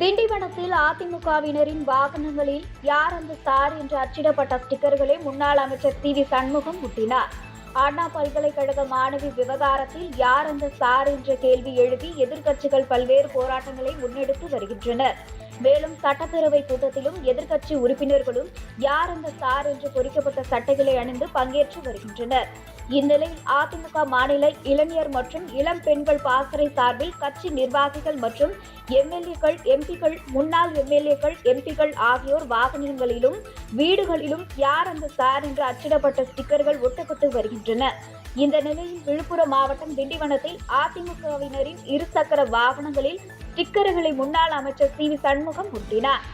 திண்டிவனத்தில் அதிமுகவினரின் வாகனங்களில் யார் அந்த சார் என்று அச்சிடப்பட்ட ஸ்டிக்கர்களை முன்னாள் அமைச்சர் சி வி சண்முகம் முட்டினார். அண்ணா பல்கலைக்கழக மாணவி விவகாரத்தில் யார் அந்த சார் என்ற கேள்வி எழுதி எதிர்க்கட்சிகள் பல்வேறு போராட்டங்களை முன்னெடுத்து வருகின்றனர். மேலும் சட்டப்பேரவை கூட்டத்திலும் எதிர்க்கட்சி உறுப்பினர்களும் யார் அந்த சார் என்று பொறிக்கப்பட்ட சட்டைகளை அணிந்து பங்கேற்று வருகின்றனர். இந்நிலையில் அதிமுக மாநில இளைஞர் மற்றும் இளம் பெண்கள் பாசறை சார்பில் கட்சி நிர்வாகிகள் மற்றும் எம்எல்ஏக்கள் எம்பிக்கள் முன்னாள் எம்எல்ஏக்கள் எம்பிக்கள் ஆகியோர் வாகனங்களிலும் வீடுகளிலும் யார் அந்த சார் என்று அச்சிடப்பட்ட ஸ்டிக்கர்கள் ஒட்டப்பட்டு வருகின்றன. இந்த நிலையில் விழுப்புரம் மாவட்டம் திண்டிவனத்தில் அதிமுகவினரின் இருசக்கர வாகனங்களில் ஸ்டிக்கர்களை முன்னாள் அமைச்சர் சி வி சண்முகம் ஒட்டினார்